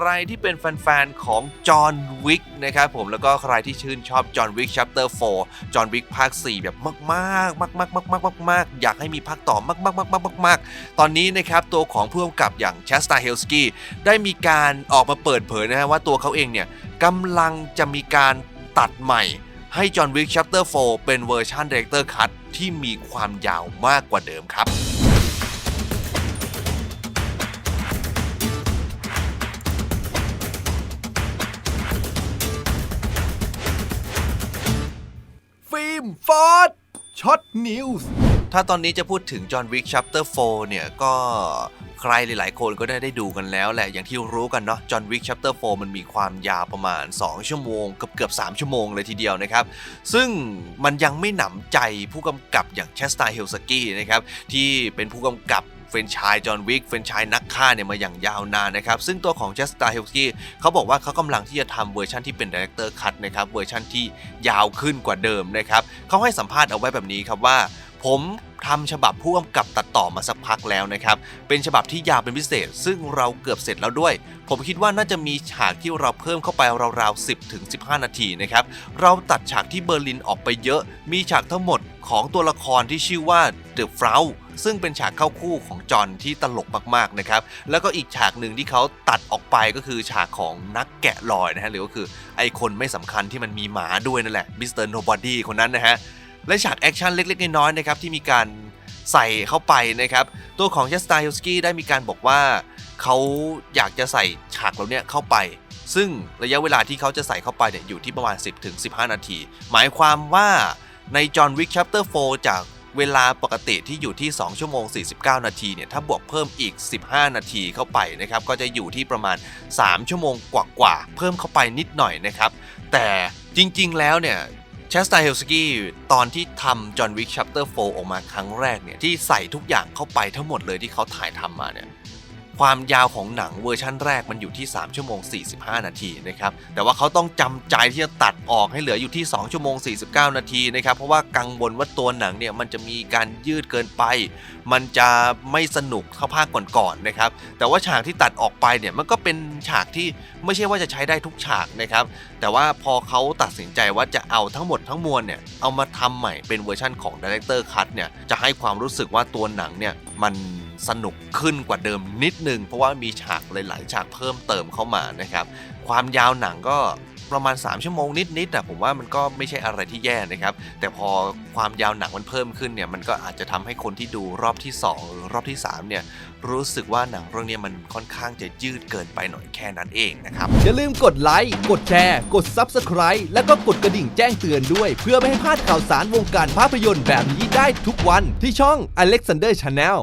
ใครที่เป็นแฟนๆของจอห์นวิกนะครับผมแล้วก็ใครที่ชื่นชอบจอห์นวิก chapter 4จอห์นวิกภาค 4 แบบมากๆมากๆมากๆมากๆอยากให้มีภาคต่อมากๆๆๆๆๆตอนนี้นะครับตัวของผู้กำกับอย่างแชสตาเฮลสกี้ได้มีการออกมาเปิดเผยนะฮะว่าตัวเขาเองเนี่ยกำลังจะมีการตัดใหม่ให้จอห์นวิก chapter 4เป็นเวอร์ชัน director cut ที่มีความยาวมากกว่าเดิมครับ มฟอร์ดช็อตนิวส์ถ้าตอนนี้จะพูดถึงจอห์นวิก chapter 4 เนี่ย ก็ใครหลาย ๆ คนก็ได้ได้ดูกันแล้วแหละ อย่างที่รู้กันเนาะจอห์นวิก chapter 4 มันมีความยาวประมาณ 2 ชั่วโมงเกือบเกือบ 3 ชั่วโมงเลยทีเดียวนะครับ ซึ่งมันยังไม่หนำใจผู้กำกับอย่างเชสตาเฮลสกี้นะครับ ที่เป็นผู้กำกับ เฟรนชายจอห์นวิกเฟรนชายนักฆ่าเนี่ยมาอย่างยาวนานนะครับซึ่งตัวของเชสตาเฮลกี้เขาบอกว่าเขากำลังที่จะทำเวอร์ชันที่เป็นดีเรคเตอร์คัตนะครับเวอร์ชันที่ยาวขึ้นกว่าเดิมนะครับเขาให้สัมภาษณ์เอาไว้แบบนี้ครับว่า ผมทำฉบับผู้กำกับตัดต่อมาสักพักแล้วนะครับ เป็นฉบับที่ยาวเป็นพิเศษ ซึ่งเราเกือบเสร็จแล้วด้วย ผมคิดว่าน่าจะมีฉากที่เราเพิ่มเข้าไปราวๆ 10ถึง15 นาทีนะครับ เราตัดฉากที่เบอร์ลินออกไปเยอะ มีฉากทั้งหมดของตัวละครที่ชื่อว่าเดอะฟราว ซึ่งเป็นฉากเข้าคู่ของจอห์นที่ตลกมากๆนะครับ แล้วก็อีกฉากหนึ่งที่เขาตัดออกไปก็คือฉากของนักแกะรอยนะฮะหรือก็คือไอคนไม่สำคัญที่มันมีหมาด้วยนั่นแหละมิสเตอร์โนบอดี้คนนั้นนะฮะและฉากแอคชั่นเล็ก ๆ น้อยๆนะครับที่มีการใส่เข้าไปนะครับ ตัวของเจสตาฮิลสกี้ได้มีการบอกว่าเขาอยากจะใส่ฉากเหล่านี้เข้าไป ซึ่งระยะเวลาที่เขาจะใส่เข้าไปเนี่ยอยู่ที่ประมาณ 10ถึง15 นาที หมายความว่าในจอห์นวิก chapter 4จาก เวลาปกติที่อยู่ที่ 2 ชั่วโมง 49 นาทีเนี่ยถ้าบวกเพิ่มอีก 15 นาทีเข้าไปนะครับก็จะอยู่ที่ประมาณ 3 ชั่วโมงกว่าๆเพิ่มเข้าไปนิดหน่อยนะครับแต่จริงๆแล้วเนี่ยเชสตาเฮลสกี้ตอนที่ทำจอห์นวิก chapter 4ออกมาครั้งแรกเนี่ยที่ใส่ทุกอย่างเข้าไปทั้งหมดเลยที่เขาถ่ายทำมาเนี่ย ความยาวของหนังเวอร์ชั่นแรกมันอยู่ที่ 3 ชั่วโมง 45 นาทีนะครับ แต่ว่าเขาต้องจำใจที่จะตัดออกให้เหลืออยู่ที่ 2 ชั่วโมง 49 นาทีนะครับ เพราะว่ากังวลว่าตัวหนังเนี่ยมันจะมีการยืดเกินไป มันจะไม่สนุกเท่าภาคก่อนๆนะครับ แต่ว่าฉากที่ตัดออกไปเนี่ยมันก็เป็นฉากที่ไม่ใช่ว่าจะใช้ได้ทุกฉากนะครับ แต่ว่าพอเขาตัดสินใจว่าจะเอาทั้งหมดทั้งมวลเนี่ยเอามาทำใหม่เป็นเวอร์ชั่นของ Director Cut เนี่ยจะให้ความรู้สึกว่าตัวหนังเนี่ยมันสนุกขึ้นกว่าเดิมนิดนึงเพราะว่ามีฉากหลายๆฉากเพิ่มเติมเข้ามานะครับ ความยาวหนังก็ประมาณ 3 ชั่วโมงนิดๆแต่ผมว่ามันก็ไม่ใช่อะไรที่แย่นะครับ แต่พอความยาวหนังมันเพิ่มขึ้นเนี่ยมันก็อาจจะทำให้คนที่ดูรอบที่ 2 หรือรอบที่ 3 เนี่ย รู้สึกว่าหนังเรื่องนี้มันค่อนข้างจะยืดเกินไปหน่อยแค่นั้นเองนะครับ อย่าลืมกดไลค์กดแชร์ กด Subscribe แล้วก็กดกระดิ่งแจ้งเตือนด้วย เพื่อไม่ให้พลาดข่าวสารวงการภาพยนตร์แบบนี้ได้ทุกวันที่ช่อง Alexander Channel